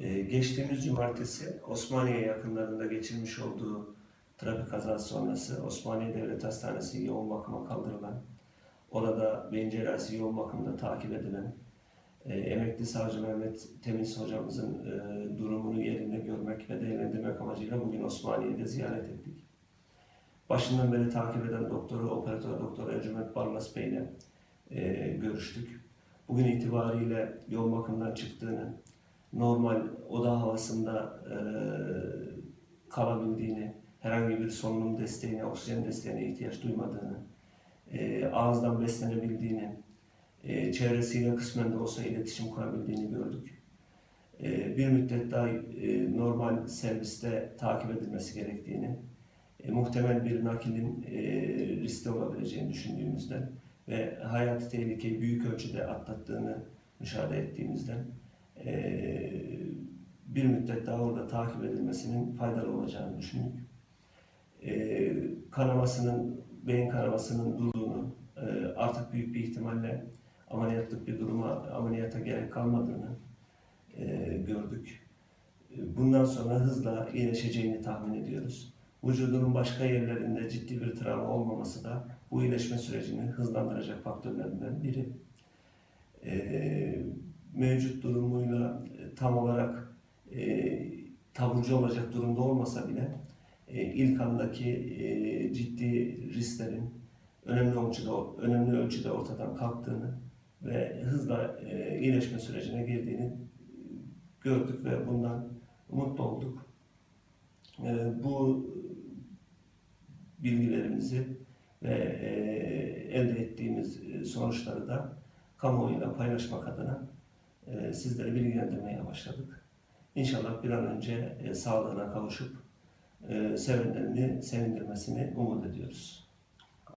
Ee, geçtiğimiz cumartesi Osmaniye yakınlarında geçirmiş olduğu trafik kazası sonrası Osmaniye Devlet Hastanesi yoğun bakıma kaldırılan, orada beyin cerrahisi yoğun bakımda takip edilen e, emekli savcı Mehmet Temiz hocamızın e, durumunu yerinde görmek ve değerlendirmek amacıyla bugün Osmaniye'de ziyaret ettik. Başından beri takip eden doktoru, operatör doktor Ercüment Barlas Bey ile e, görüştük. Bugün itibariyle yoğun bakımdan çıktığını, normal oda havasında e, kalabildiğini, herhangi bir solunum desteğine, oksijen desteğine ihtiyaç duymadığını, e, ağızdan beslenebildiğini, e, çevresiyle kısmen de olsa iletişim kurabildiğini gördük. E, bir müddet daha e, normal serviste takip edilmesi gerektiğini, e, muhtemel bir nakilin e, riskli olabileceğini düşündüğümüzden ve hayati tehlikeyi büyük ölçüde atlattığını müşahede ettiğimizden bir müddet daha orada takip edilmesinin faydalı olacağını düşündük. E, kanamasının, beyin kanamasının durduğunu, e, artık büyük bir ihtimalle ameliyatlık bir duruma, ameliyata gerek kalmadığını e, gördük. E, Bundan sonra hızla iyileşeceğini tahmin ediyoruz. Vücudunun başka yerlerinde ciddi bir travma olmaması da bu iyileşme sürecini hızlandıracak faktörlerden biri. E, mevcut durumuyla e, tam olarak e, taburcu olacak durumda olmasa bile e, ilk andaki e, ciddi risklerin önemli ölçüde, önemli ölçüde ortadan kalktığını ve hızla e, iyileşme sürecine girdiğini gördük ve bundan mutlu olduk. E, bu bilgilerimizi ve e, elde ettiğimiz e, sonuçları da kamuoyuyla paylaşmak adına e, sizleri bilgilendirmeye başladık. İnşallah bir an önce e, sağlığına kavuşup e, sevindirmesini umut ediyoruz.